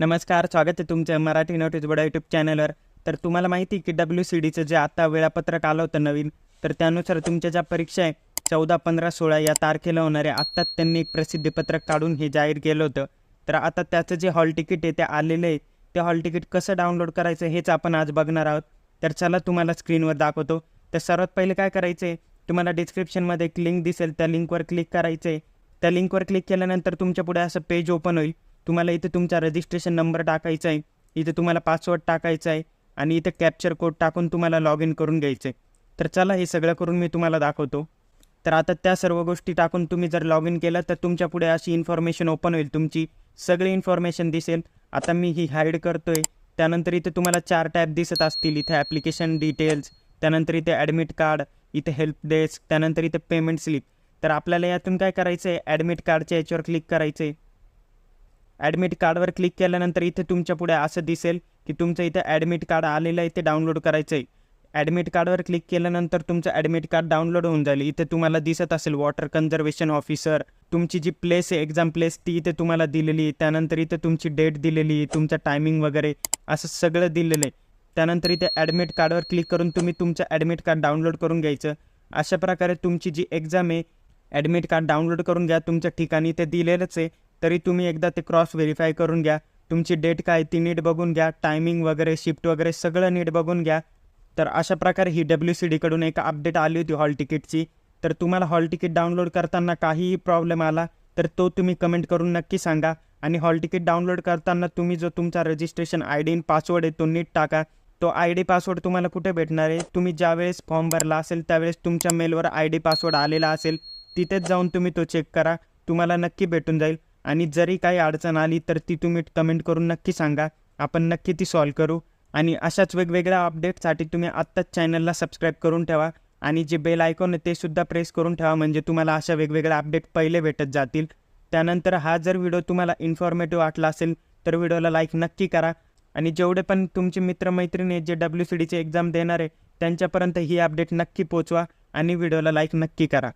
नमस्कार स्वागत आहे तुमच्या मराठी नोटीस बोर्ड यूट्यूब चॅनलवर तर तुम्हाला माहिती आहे की डब्ल्यू सी डीचं जे आता वेळापत्रक आलं होतं नवीन तर त्यानुसार तुमच्या ज्या परीक्षा आहे चौदा पंधरा सोळा या तारखेला होणाऱ्या आत्ताच त्यांनी एक प्रसिद्धीपत्रक काढून हे जाहीर केलं होतं. तर आता त्याचं जे हॉल तिकीट आहे ते आलेलं आहे. ते हॉल तिकीट कसं डाउनलोड करायचं हेच आपण आज बघणार आहोत. तर चला तुम्हाला स्क्रीनवर दाखवतो. तर सर्वात पहिले काय करायचं आहे तुम्हाला डिस्क्रिप्शनमध्ये एक लिंक दिसेल त्या लिंकवर क्लिक करायचं आहे त्या लिंकवर क्लिक केल्यानंतर तुमच्यापुढे असं पेज ओपन होईल. तुम्हाला इथे तुमचा रजिस्ट्रेशन नंबर टाकायचा आहे. इथे तुम्हाला पासवर्ड टाकायचा आहे आणि इथे कॅप्चर कोड टाकून तुम्हाला लॉग इन करून घ्यायचं आहे तर चला हे सगळं करून मी तुम्हाला दाखवतो. तर आता त्या सर्व गोष्टी टाकून तुम्ही जर लॉग इन केलं तर तुमच्यापुढे अशी इन्फॉर्मेशन ओपन होईल. तुमची सगळी इन्फॉर्मेशन दिसेल. आता मी ही हाईड करतो आहे त्यानंतर इथे तुम्हाला चार टॅब दिसत असतील. इथे ॲप्लिकेशन डिटेल्स त्यानंतर इथे ॲडमिट कार्ड इथे हेल्प डेस्क त्यानंतर इथे पेमेंट स्लिप तर आपल्याला यातून काय करायचं आहे ॲडमिट कार्डच्या याच्यावर क्लिक करायचं आहे ॲडमिट कार्डवर क्लिक केल्यानंतर इथे तुमच्यापुढे असं दिसेल की तुमचं इथं ॲडमिट कार्ड आलेलं आहे ते डाउनलोड करायचं आहे ॲडमिट कार्डवर क्लिक केल्यानंतर तुमचं ॲडमिट कार्ड डाउनलोड होऊन जाईल. इथे तुम्हाला दिसत असेल वॉटर कन्झर्वेशन ऑफिसर. तुमची जी प्लेस आहे एक्झाम प्लेस ती इथे तुम्हाला दिलेली आहे. त्यानंतर इथे तुमची डेट दिलेली आहे तुमचं टायमिंग वगैरे असं सगळं दिलेलं आहे. त्यानंतर इथे ॲडमिट कार्डवर क्लिक करून तुम्ही तुमचं ॲडमिट कार्ड डाउनलोड करून घ्यायचं. अशा प्रकारे तुमची जी एक्झाम आहे ॲडमिट कार्ड डाउनलोड करून घ्या. तुमच्या ठिकाणी ते दिलेलंच आहे. तरी तुम्ही एकदा ते क्रॉस व्हेरीफाय करून घ्या. तुमची डेट काय ती नीट बघून घ्या. टायमिंग वगैरे शिफ्ट वगैरे सगळं नीट बघून घ्या. तर अशा प्रकारे ही डब्ल्यू सी डीकडून एक अपडेट आली होती हॉल तिकीटची. तर तुम्हाला हॉल तिकीट डाउनलोड करताना काहीही प्रॉब्लेम आला तर तो तुम्ही कमेंट करून नक्की सांगा. आणि हॉल तिकीट डाउनलोड करताना तुम्ही जो तुमचा रजिस्ट्रेशन आय डी पासवर्ड आहे तो नीट टाका. तो आय डी पासवर्ड तुम्हाला कुठे भेटणार आहे? तुम्ही ज्यावेळेस फॉर्म भरला असेल त्यावेळेस तुमच्या मेलवर आय डी पासवर्ड आलेला असेल तिथेच जाऊन तुम्ही तो चेक करा. तुम्हाला नक्की भेटून जाईल. आणि जरी काही अडचण आली तर ती तुम्ही कमेंट करून नक्की सांगा. आपण नक्की ती सॉल्व करू. आणि अशाच वेगवेगळ्या अपडेटसाठी तुम्ही आत्ताच चॅनलला सबस्क्राईब करून ठेवा. आणि जे बेल आयकॉन आहे ते सुद्धा प्रेस करून ठेवा. म्हणजे तुम्हाला अशा वेगवेगळ्या अपडेट पहिले भेटत जातील. त्यानंतर हा जर व्हिडिओ तुम्हाला इन्फॉर्मेटिव्ह वाटला असेल तर व्हिडिओला लाईक नक्की करा. आणि जेवढे पण तुमचे मित्रमैत्रिणी आहेत जे डब्ल्यू सी डीची एक्झाम देणार आहे त्यांच्यापर्यंत ही अपडेट नक्की पोचवा आणि व्हिडिओला लाईक नक्की करा.